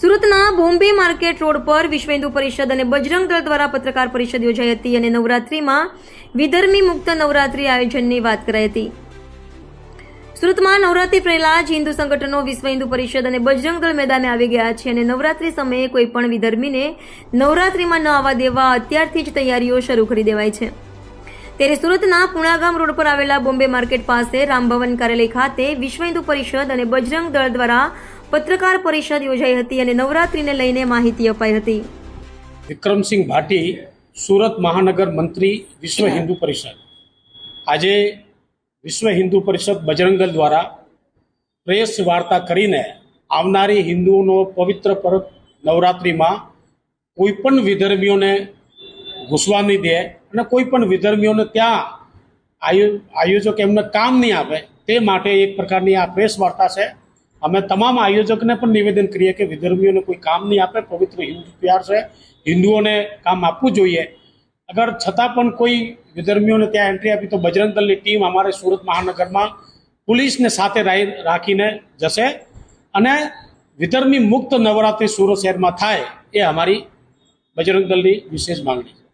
સુરતના Bombay market road પર વિશ્વ હિન્દુ પરિષદ અને બજરંગ દળ દ્વારા પત્રકાર પરિષદ યોજાઈ હતી અને નવરાત્રિમાં વિધર્મી મુક્ત નવરાત્રી આયોજનની વાત કરાઈ હતી. સુરતમાં નવરાત્રી પહેલા જ હિન્દુ સંગઠનો વિશ્વ હિન્દુ પરિષદ અને બજરંગ દળ મેદાને આવી ગયા છે અને નવરાત્રી સમયે કોઈ પણ વિધર્મીને નવરાત્રીમાં ન આવવા દેવા અત્યારથી જ તૈયારીઓ શરૂ કરી દેવાય છે. ત્યારે સુરતના પુણાગામ રોડ પર આવેલા બોમ્બે માર્કેટ પાસે રામભવન કાર્યાલય ખાતે વિશ્વ હિન્દુ પરિષદ અને બજરંગ દળ દ્વારા પત્રકાર પરિષદ યોજાઈ હતી અને નવરાત્રીને લઈને માહિતી અપાઈ હતી. વિક્રમસિંહ ભાટી, સુરત મહાનગર મંત્રી, વિશ્વ હિન્દુ પરિષદ. આજે વિશ્વ હિન્દુ પરિષદ બજરંગલ દ્વારા પ્રેસ વાર્તા કરીને આવનારી હિન્દુઓનો પવિત્ર પર્વ નવરાત્રિમાં કોઈ પણ વિધર્મીઓને ઘૂસવા નહીં દે અને કોઈ પણ વિધર્મીઓને ત્યાં આયો, આયોજક એમને કામ નહીં આપે, તે માટે એક પ્રકારની આ પ્રેસ વાર્તા છે. અમે તમામ આયોજકને પણ નિવેદન કરીએ કે વિધર્મીઓને કોઈ કામ નહીં આપે, પવિત્ર હિન્દુ તહેવાર છે. હિન્દુઓને કામ આપવું જોઈએ. અગર છતાં પણ કોઈ વિધર્મીઓને ત્યાં એન્ટ્રી આપી, તો બજરંગ દળની ટીમ અમારે સુરત મહાનગરમાં પોલીસને સાથે રાખીને જશે. અને વિધર્મી મુક્ત નવરાત્રિ સુરત શહેરમાં થાય, એ અમારી બજરંગ દળની વિશેષ માંગણી છે.